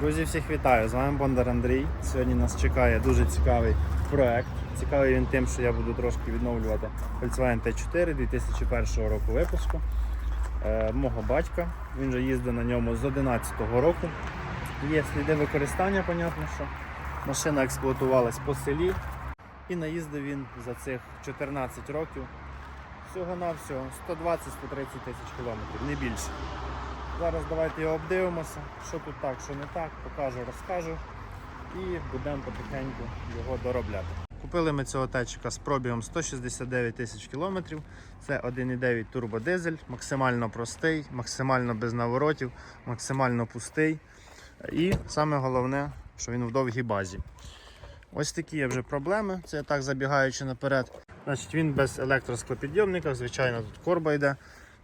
Друзі, всіх вітаю! З вами Бондар Андрій. Сьогодні нас чекає дуже цікавий проект. Цікавий він тим, що я буду трошки відновлювати Volkswagen T4 2001 року випуску. Е, мого батька. Він же їздив на ньому з 2011 року. Є сліди використання, понятно, що машина експлуатувалась по селі. І наїздив він за цих 14 років всього-навсього 120-130 тисяч кілометрів, не більше. Зараз давайте його обдивимося, що тут так, що не так, покажу, розкажу і будемо потихеньку його доробляти. Купили ми цього течика з пробігом 169 тисяч кілометрів. Це 1,9 турбодизель, максимально простий, максимально без наворотів, максимально пустий. І саме головне, що він в довгій базі. Ось такі є вже проблеми. Це я так забігаючи наперед. Значить, він без електросклопідйомника, звичайно, тут корба йде.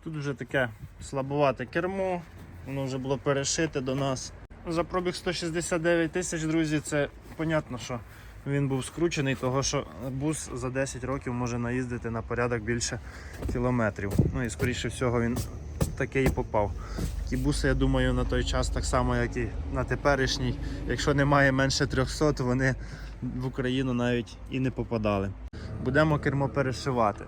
Тут вже таке слабувате кермо, воно вже було перешите до нас. За пробіг 169 тисяч, друзі, це понятно, що він був скручений, того що бус за 10 років може наїздити на порядок більше кілометрів. Ну і скоріше всього він таке і попав. Такі буси, я думаю, на той час так само, як і на теперішній. Якщо немає менше 300, вони в Україну навіть і не попадали. Будемо кермо перешивати.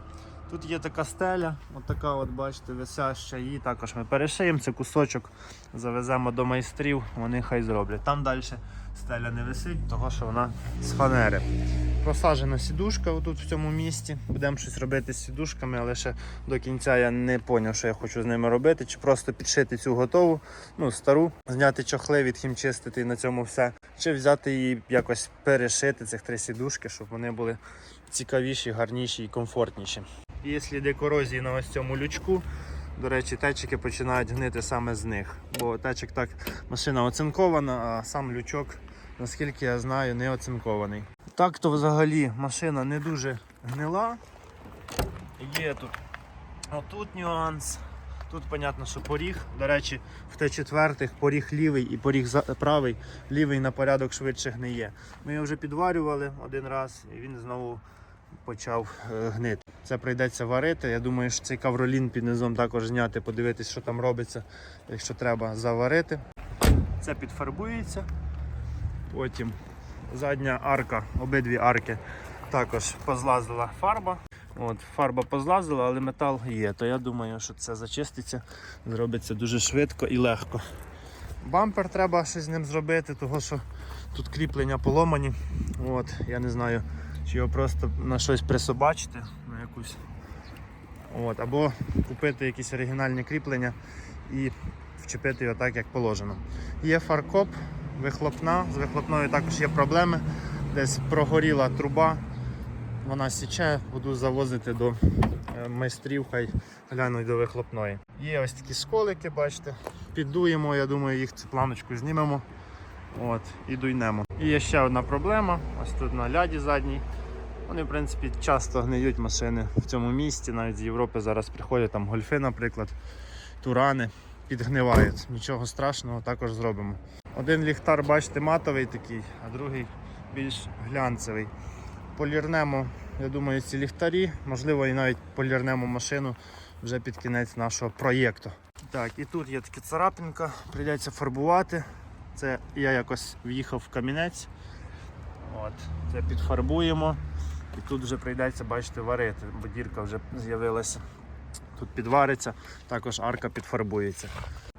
Тут є така стеля, от така от бачите, висяща, її також ми перешиємо, це кусочок завеземо до майстрів, вони хай зроблять. Там далі стеля не висить, того що вона з фанери. Просаджена сідушка отут в цьому місці. Будемо щось робити з сідушками, але ще до кінця я не зрозумів, що я хочу з ними робити. Чи просто підшити цю готову, ну стару, зняти чохли, відхімчистити і на цьому все. Чи взяти її якось перешити, цих три сідушки, щоб вони були цікавіші, гарніші і комфортніші. Є сліди корозії на ось цьому лючку. До речі, течики починають гнити саме з них. Бо течик так машина оцинкована, а сам лючок, наскільки я знаю, не оцинкований. Так то взагалі машина не дуже гнила. Є тут отут нюанс. Тут, понятно, що поріг. До речі, в Т4 поріг лівий і поріг правий, лівий на порядок швидше гниє. Ми його вже підварювали один раз і він знову почав е, гнити. Це прийдеться варити. Я думаю, що цей кавролін під низом також зняти, подивитись, що там робиться, якщо треба заварити. Це підфарбується. Потім задня арка, обидві арки також позлазила фарба. От, фарба позлазила, але метал є, то я думаю, що це зачиститься, зробиться дуже швидко і легко. Бампер треба щось з ним зробити, тому що тут кріплення поломані. От, я не знаю, чи його просто на щось присобачити, на якусь. От, або купити якісь оригінальні кріплення і вчепити його так, як положено. Є фаркоп, вихлопна, з вихлопною також є проблеми. Десь прогоріла труба, вона січе, буду завозити до е, майстрів, хай глянуть до вихлопної. Є ось такі сколики, бачите. Піддуємо, я думаю, їх цю планочку знімемо. От, і дуйнемо. І є ще одна проблема. Ось тут на ляді задній. Вони, в принципі, часто гниють машини в цьому місті, навіть з Європи зараз приходять там гольфи, наприклад, турани, підгнивають. Нічого страшного, також зробимо. Один ліхтар, бачите, матовий такий, а другий більш глянцевий. Полірнемо, я думаю, ці ліхтарі, можливо, і навіть полірнемо машину вже під кінець нашого проєкту. Так, і тут є така царапинка, прийдеться фарбувати. Це я якось в'їхав в камінець. От, це підфарбуємо. І тут вже прийдеться, бачите, варити, бо дірка вже з'явилася. Тут підвариться, також арка підфарбується.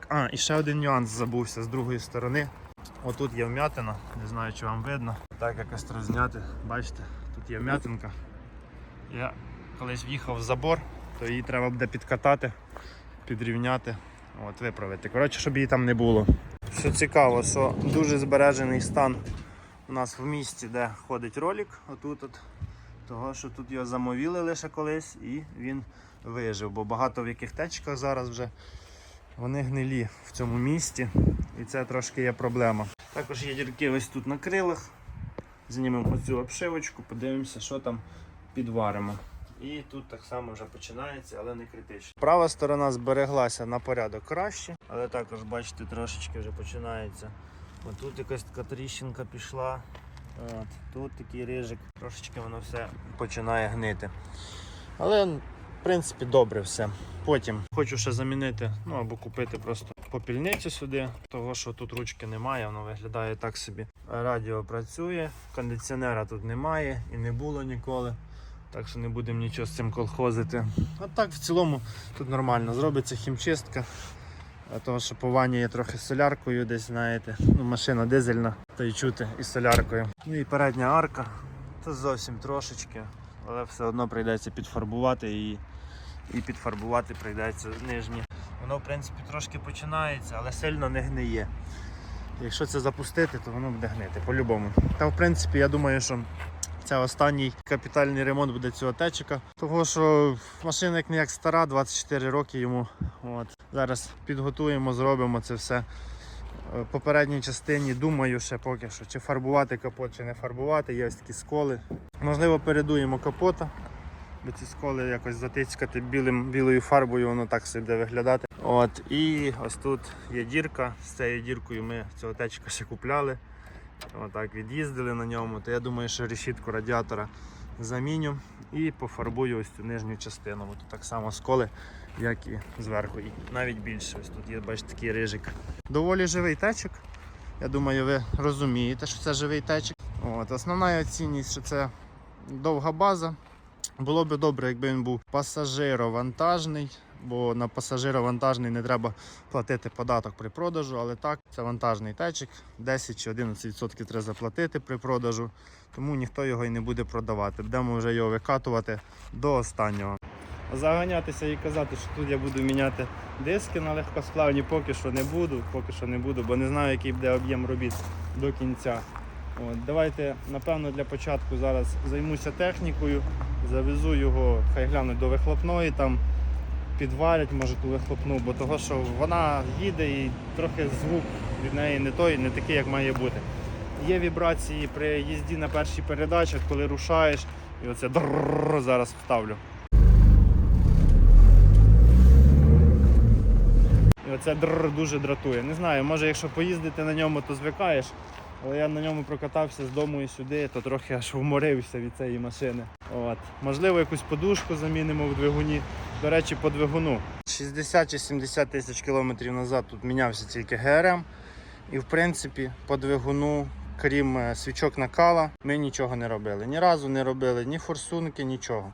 А, і ще один нюанс забувся з другої сторони. Отут є вм'ятина, не знаю, чи вам видно. Так якось треба зняти. Бачите, тут є вм'ятинка. Я колись в'їхав в забор, то її треба буде підкатати, підрівняти, от, виправити. Коротше, щоб її там не було. Що цікаво, що дуже збережений стан у нас в місті, де ходить ролик, отут от. Того, що тут його замовіли лише колись і він вижив, бо багато в яких течках зараз вже вони гнилі в цьому місті, і це трошки є проблема. Також є дірки ось тут на крилах. Знімемо оцю обшивочку, подивимося, що там підваримо. І тут так само вже починається, але не критично. Права сторона збереглася на порядок краще, але також, бачите, трошечки вже починається. Ось тут якась така тріщинка пішла. От, тут такий рижик, трошечки воно все починає гнити. Але в принципі добре все. Потім хочу ще замінити, ну або купити просто попільницю сюди, того що тут ручки немає, воно виглядає так собі. Радіо працює, кондиціонера тут немає і не було ніколи. Так що не будемо нічого з цим колхозити. А так в цілому тут нормально. Зробиться хімчистка. Того, що по ванні є трохи соляркою, десь знаєте. Ну, машина дизельна, то й чути із соляркою. Ну і передня арка. Це зовсім трошечки, але все одно прийдеться підфарбувати її. І підфарбувати прийдеться нижні. Воно в принципі трошки починається, але сильно не гниє. Якщо це запустити, то воно буде гнити по-любому. Та в принципі я думаю, що це останній капітальний ремонт буде цього течика. Того що машина як не як стара, 24 роки йому. От. Зараз підготуємо, зробимо це все. Е, В попередній частині думаю ще поки що, чи фарбувати капот, чи не фарбувати. Є ось такі сколи. Можливо, передуємо капота, бо ці сколи якось затицькати білим, білою фарбою, воно так собі буде виглядати. От. І ось тут є дірка. З цією діркою ми цього течика ще купляли. Отак від'їздили на ньому, то я думаю, що решітку радіатора заміню і пофарбую ось цю нижню частину. Тут так само сколи, як і зверху. І навіть більше. Ось тут є, бачите, такий рижик. Доволі живий течик. Я думаю, ви розумієте, що це живий течик. От, основна цінність, що це довга база. Було б добре, якби він був пасажировантажний, бо на пасажировантажний не треба платити податок при продажу, але так, це вантажний течик, 10 чи 11% треба заплатити при продажу, тому ніхто його і не буде продавати. Будемо вже його викатувати до останнього. Заганятися і казати, що тут я буду міняти диски на легкосплавні, поки що не буду, поки що не буду, бо не знаю, який буде об'єм робіт до кінця. От, давайте, напевно, для початку зараз займуся технікою, завезу його, хай глянуть до вихлопної, там підварять, може ту вихлопну, бо того, що вона їде і трохи звук від неї не той, не такий, як має бути. Є вібрації при їзді на першій передачах, коли рушаєш, і оце зараз вставлю. І оце дрррр дуже дратує. Не знаю, може якщо поїздити на ньому, то звикаєш. Але я на ньому прокатався з дому і сюди, то трохи аж вморився від цієї машини. От. Можливо, якусь подушку замінимо в двигуні. До речі, по двигуну. 60 чи 70 тисяч кілометрів назад тут мінявся тільки ГРМ. І в принципі по двигуну, крім е, свічок накала, ми нічого не робили. Ні разу не робили ні форсунки, нічого.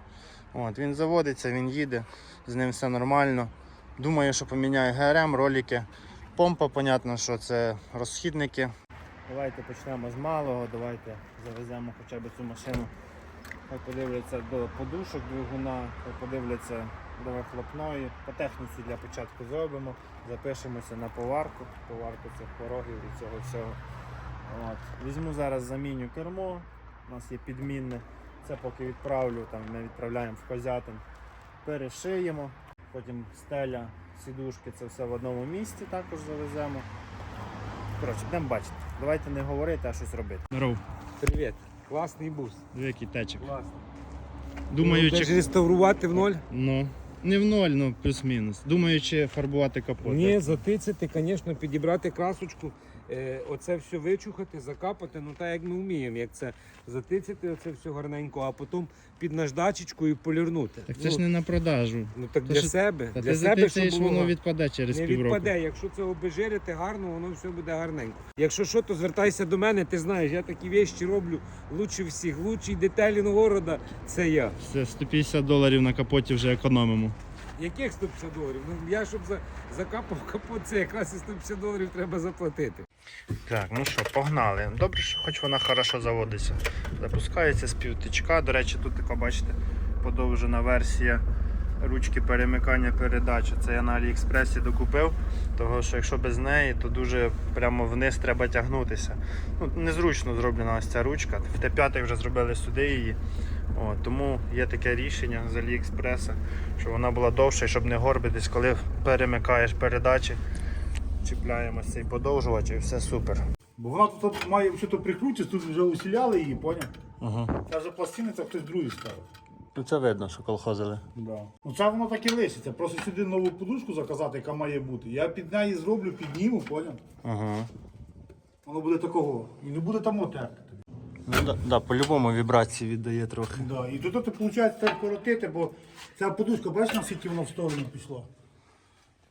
От, він заводиться, він їде, з ним все нормально. Думаю, що поміняю ГРМ, ролики. Помпа, понятно, що це розхідники. Давайте почнемо з малого, давайте завеземо хоча б цю машину. Хай подивляться до подушок двигуна, хай подивляться до вихлопної. По техніці для початку зробимо, запишемося на поварку. Поварку цих порогів і цього всього. От. Візьму зараз заміню кермо. У нас є підмінне. Це поки відправлю, там ми відправляємо в Козятин. Перешиємо, потім стеля, сідушки, це все в одному місці також завеземо. Коротше, будемо бачити. Давайте не говорити, а щось робити. Здоров, Привіт. Класний бус. який течик. Класний. Думаю, чи... реставрувати в ноль? Ну, не в ноль, ну плюс-мінус. Думаючи фарбувати капот. Ні, затицяти, звісно, підібрати красочку, оце все вичухати, закапати, ну так як ми вміємо, як це затицяти, оце все гарненько, а потім під наждачечкою полірнути. Так це ну, ж не на продажу. ну так Та для що- себе. Та для ти себе, щоб було воно відпаде через Не півроку. відпаде, якщо це обезжирити гарно, воно все буде гарненько. Якщо що, то звертайся до мене, ти знаєш, я такі вещі роблю лучше всіх. Лучший детелінг города це я. Це 150 доларів на капоті вже економимо. Яких 150 доларів? Ну я щоб за, закапав капот, це якраз і 150 доларів треба заплатити. Так, ну що, погнали. Добре, що хоч вона хорошо заводиться. Запускається з півтичка. До речі, тут така, бачите, подовжена версія ручки перемикання передач. Це я на Аліекспресі докупив, тому що якщо без неї, то дуже прямо вниз треба тягнутися. Ну, Незручно зроблена ось ця ручка. В Т5 вже зробили сюди її. О, тому є таке рішення з Аліекспреса, щоб вона була довша, щоб не горбитись, коли перемикаєш передачі. Чіпляємо цей подовжувач і все супер. Бо вона тут має все то прикрутитися, тут вже усіляли її, поняв? Угу. Це вже пластини, це хтось другий ставив. Ну це видно, що колхозили. Да. Ну це воно так і лишиться. Просто сюди нову подушку заказати, яка має бути. Я під неї зроблю, підніму, поняв? Ага. Воно буде такого. І не буде там отерти. Ну да, да, по-любому вібрації віддає трохи. Да. І тут, виходить, треба коротити, бо ця подушка, бачиш, наскільки вона в сторону пішла.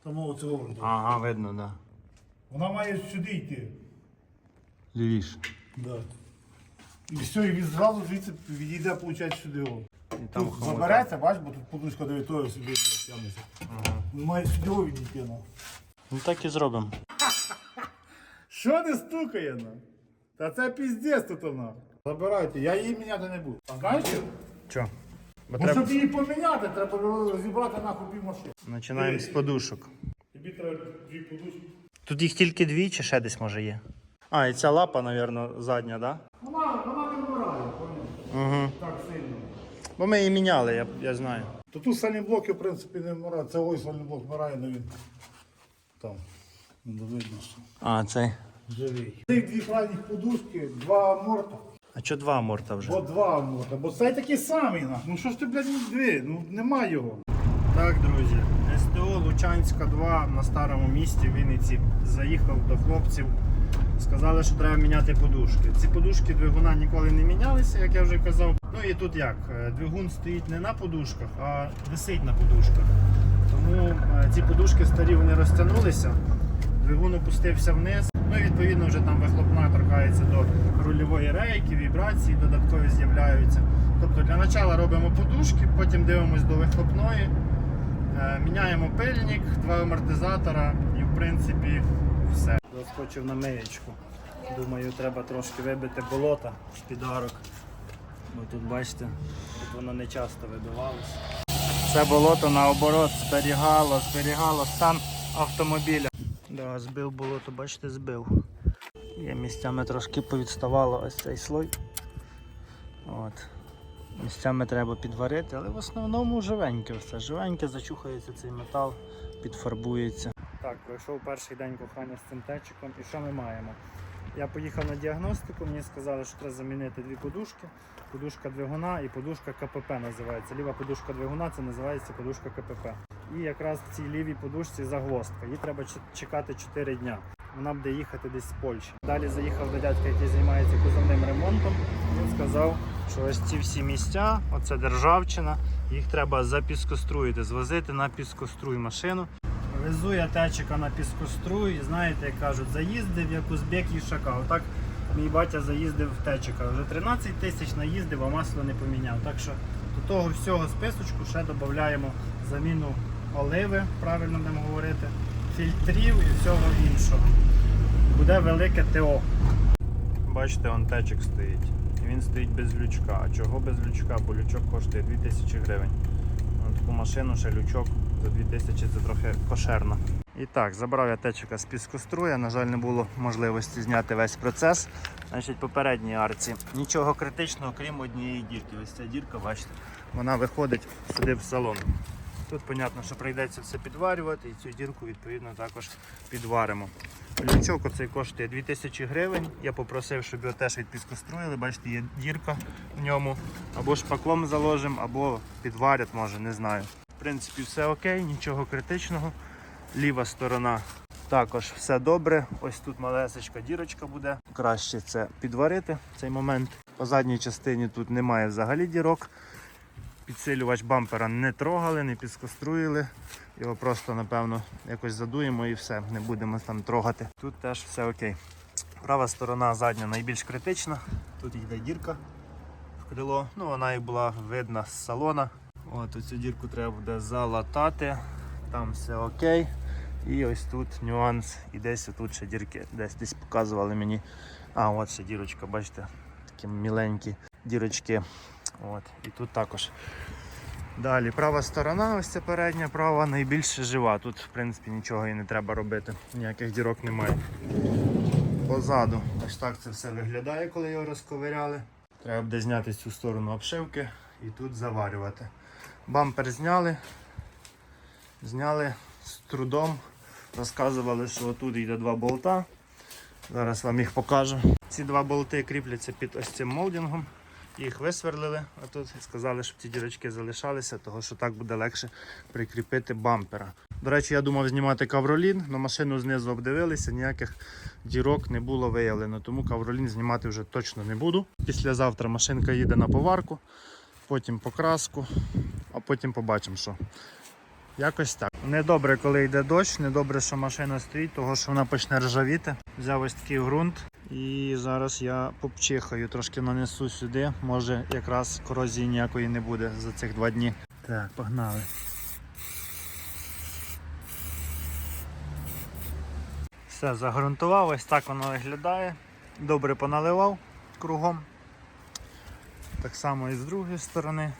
Там оцього. вроде. Ага, видно, да. Вона має сюди йти. Лівіше. Да. І все, і він зразу звідси відійде, виходить, сюди. О. І там Тут хомута. забереться, бач, бо тут подушка до того блядь, тягнеться. Він має сюди о відійти. Ну. Ну так і зробимо. Що не стукає на? Та це піздець тут вона. Забирайте, я її міняти не буду. А знаєш? що? Чо? Бо Бо треба... щоб її поміняти, треба розібрати нахуй пів машини. Починаємо з подушок. Тобі треба дві подушки. Тут їх тільки дві чи ще десь може є. А, і ця лапа, мабуть, задня, так? Вона, вона не вмирає, поняв? Угу. Так сильно. Бо ми її міняли, я, я знаю. То тут сальні блоки, в принципі, не вмирає. Це ось сальний блок вмирає, але він там. Ну, видно, що А, цей. живий. Цих дві крайніх подушки, два морта. А чо два морта вже? Бо два морта. Бо такий самий. нахуй. Ну що ж ти, блядь, дві? Ну нема його. Так, друзі, СТО Лучанська 2 на старому місті в Вінниці. Заїхав до хлопців. Сказали, що треба міняти подушки. Ці подушки двигуна ніколи не мінялися, як я вже казав. Ну і тут як? е, Двигун стоїть не на подушках, а висить на подушках. Тому е, ці подушки старі вони розтягнулися, двигун опустився вниз. Ну і відповідно вже там вихлопна торкається до рульової рейки, вібрації додаткові з'являються. Тобто для початку робимо подушки, потім дивимось до вихлопної. Е, Міняємо пильник, два амортизатора і в принципі все. Заскочив на миєчку. Думаю, треба трошки вибити болота з підарок. Бо тут бачите, тут воно не часто вибивалося. Це болото наоборот зберігало, зберігало стан автомобіля. Да, збив болото, бачите, збив. Є місцями трошки повідставало ось цей слой. От. Місцями треба підварити, але в основному живеньке все. Живеньке, зачухається цей метал, підфарбується. Так, пройшов перший день кохання з цим течиком. І що ми маємо? Я поїхав на діагностику, мені сказали, що треба замінити дві подушки. Подушка двигуна і подушка КПП називається. Ліва подушка двигуна це називається подушка КПП. І якраз в цій лівій подушці загвоздка. Її треба чекати 4 дня. Вона буде їхати десь з Польщі. Далі заїхав до дядька, який займається кузовним ремонтом. Він сказав, що ось ці всі місця, оце державчина, їх треба запіскоструїти, звозити на піскоструй машину. Везу я течика на піскоструй, і знаєте, як кажуть, заїздив як узбек їшака. Отак мій батя заїздив в течика. Вже 13 тисяч наїздив, а масло не поміняв. Так що до того всього списочку ще додаємо заміну оливи, правильно будемо говорити, фільтрів і всього іншого. Буде велике ТО. Бачите, он течик стоїть. Він стоїть без лючка. А чого без лючка? Бо лючок коштує 2000 гривень. На таку машину ще лючок за 2000 це трохи кошерно. І так, забрав я течика з піскоструя. На жаль, не було можливості зняти весь процес. Значить, попередній арці. Нічого критичного, крім однієї дірки. Ось ця дірка, бачите, вона виходить сюди в салон. Тут, понятно, що прийдеться все підварювати і цю дірку відповідно також підваримо. Лючок оцей коштує 2000 гривень. Я попросив, щоб його теж відпіскоструїли. Бачите, є дірка в ньому. Або шпаклом заложимо, або підварять, може, не знаю. В принципі, все окей, нічого критичного. Ліва сторона також все добре. Ось тут малесечка дірочка буде. Краще це підварити в цей момент. По задній частині тут немає взагалі дірок. Підсилювач бампера не трогали, не підскоструїли. Його просто, напевно, якось задуємо і все, не будемо там трогати. Тут теж все окей. Права сторона задня найбільш критична. Тут йде дірка в крило. Ну, вона і була видна з салона. От оцю дірку треба буде залатати. Там все окей. І ось тут нюанс. І десь тут ще дірки. Десь десь показували мені. А, от ще дірочка, бачите, такі міленькі дірочки. От. І тут також. Далі права сторона, ось ця передня, права найбільше жива. Тут, в принципі, нічого і не треба робити. Ніяких дірок немає. Позаду. Ось так це все виглядає, коли його розковиряли. Треба буде зняти цю сторону обшивки і тут заварювати. Бампер зняли. Зняли з трудом. Розказували, що отут йде два болта. Зараз вам їх покажу. Ці два болти кріпляться під ось цим молдингом. Їх висверлили, а тут сказали, щоб ці дірочки залишалися, тому що так буде легше прикріпити бампера. До речі, я думав знімати кавролін, але машину знизу обдивилися, ніяких дірок не було виявлено, тому кавролін знімати вже точно не буду. Післязавтра машинка їде на поварку, потім покраску, а потім побачимо, що. Якось так. Недобре, коли йде дощ, недобре, що машина стоїть, того що вона почне ржавіти. Взяв ось такий ґрунт. І зараз я попчихаю, трошки нанесу сюди. Може якраз корозії ніякої не буде за цих два дні. Так, погнали. Все, загрунтував, ось так воно виглядає. Добре поналивав кругом. Так само і з другої сторони.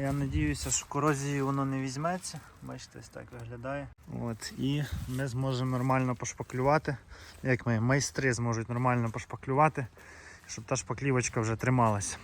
Я сподіваюся, що корозії воно не візьметься. Бачите, ось так виглядає. От, і ми зможемо нормально пошпаклювати. Як ми майстри зможуть нормально пошпаклювати, щоб та шпаклівочка вже трималася.